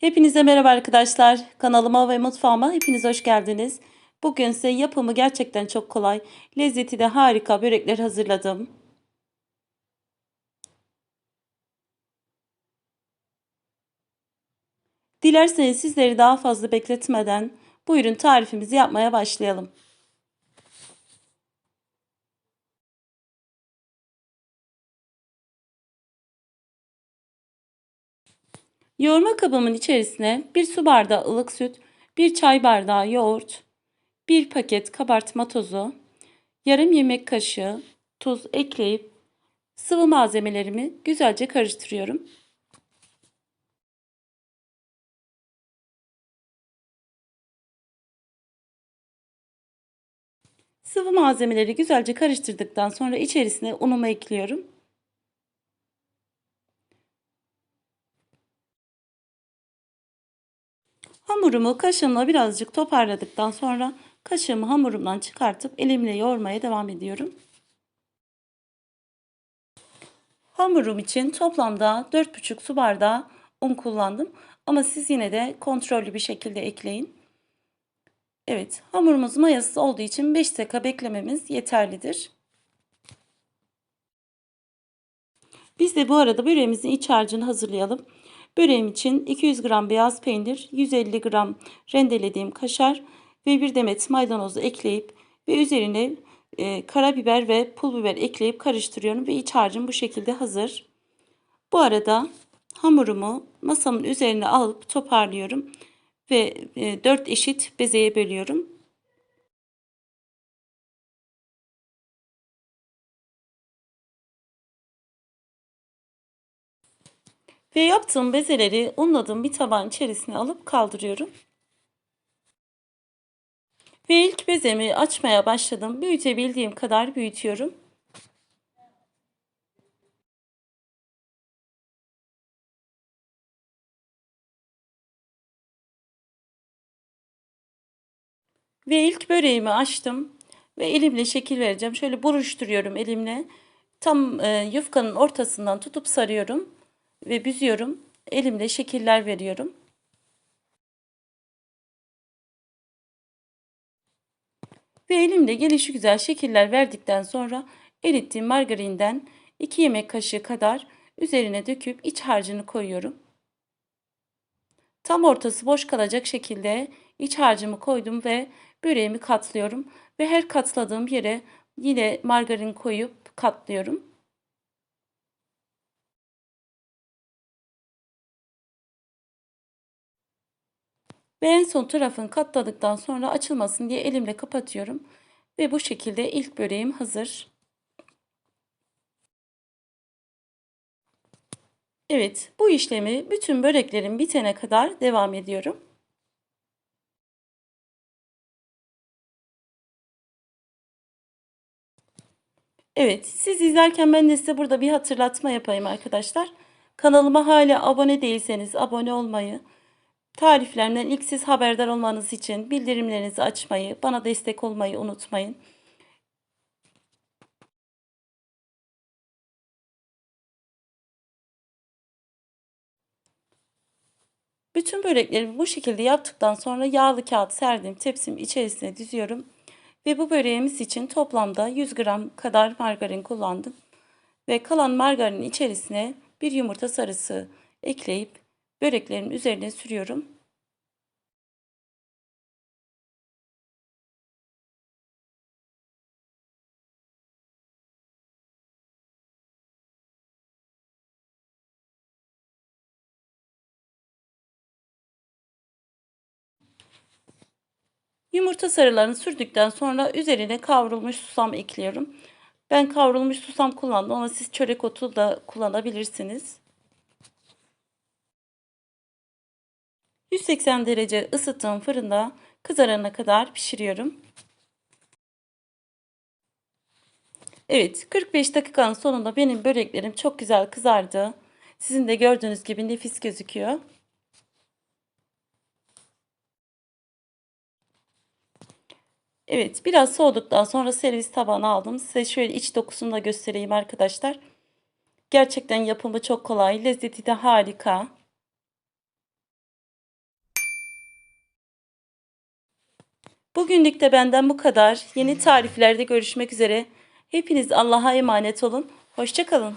Hepinize merhaba arkadaşlar. Kanalıma ve mutfağıma hepiniz hoş geldiniz. Bugün size yapımı gerçekten çok kolay, lezzeti de harika börekler hazırladım. Dilerseniz sizleri daha fazla bekletmeden buyurun tarifimizi yapmaya başlayalım. Yoğurma kabımın içerisine bir su bardağı ılık süt, bir çay bardağı yoğurt, bir paket kabartma tozu, yarım yemek kaşığı tuz ekleyip sıvı malzemelerimi güzelce karıştırıyorum. Sıvı malzemeleri güzelce karıştırdıktan sonra içerisine unumu ekliyorum. Hamurumu kaşığımla birazcık toparladıktan sonra kaşığımı hamurumdan çıkartıp elimle yoğurmaya devam ediyorum. Hamurum için toplamda 4,5 su bardağı un kullandım. Ama siz yine de kontrollü bir şekilde ekleyin. Evet, hamurumuz mayasız olduğu için 5 dakika beklememiz yeterlidir. Biz de bu arada böreğimizin iç harcını hazırlayalım. Böreğim için 200 gram beyaz peynir, 150 gram rendelediğim kaşar ve bir demet maydanozu ekleyip ve üzerine e, karabiber ve pul biber ekleyip karıştırıyorum ve iç harcım bu şekilde hazır. Bu arada hamurumu masamın üzerine alıp toparlıyorum ve e, 4 eşit bezeye bölüyorum. Ve yaptığım bezeleri unladığım bir tabağın içerisine alıp kaldırıyorum. Ve ilk bezemi açmaya başladım. Büyütebildiğim kadar büyütüyorum. Ve ilk böreğimi açtım ve elimle şekil vereceğim. Şöyle buruşturuyorum elimle. Tam e, yufkanın ortasından tutup sarıyorum ve büzüyorum. Elimle şekiller veriyorum. Ve elimle gelişi güzel şekiller verdikten sonra erittiğim margarinden 2 yemek kaşığı kadar üzerine döküp iç harcını koyuyorum. Tam ortası boş kalacak şekilde iç harcımı koydum ve böreğimi katlıyorum. Ve her katladığım yere yine margarin koyup katlıyorum. Ve en son tarafını katladıktan sonra açılmasın diye elimle kapatıyorum. Ve bu şekilde ilk böreğim hazır. Evet, bu işlemi bütün böreklerim bitene kadar devam ediyorum. Evet, siz izlerken ben de size burada bir hatırlatma yapayım arkadaşlar. Kanalıma hala abone değilseniz abone olmayı, tariflerimden ilk siz haberdar olmanız için bildirimlerinizi açmayı, bana destek olmayı unutmayın. Bütün böreklerimi bu şekilde yaptıktan sonra yağlı kağıt serdiğim tepsim içerisine diziyorum. Ve bu böreğimiz için toplamda 100 gram kadar margarin kullandım. Ve kalan margarinin içerisine bir yumurta sarısı ekleyip böreklerimin üzerine sürüyorum. Yumurta sarılarını sürdükten sonra üzerine kavrulmuş susam ekliyorum. Ben kavrulmuş susam kullandım ama siz çörek otu da kullanabilirsiniz. 180 derece ısıttığım fırında kızarana kadar pişiriyorum. Evet 45 dakikanın sonunda benim böreklerim çok güzel kızardı. Sizin de gördüğünüz gibi nefis gözüküyor. Evet biraz soğuduktan sonra servis tabağına aldım. Size şöyle iç dokusunu da göstereyim arkadaşlar. Gerçekten yapımı çok kolay. Lezzeti de harika. Bugünlük de benden bu kadar. Yeni tariflerde görüşmek üzere. Hepiniz Allah'a emanet olun. Hoşçakalın.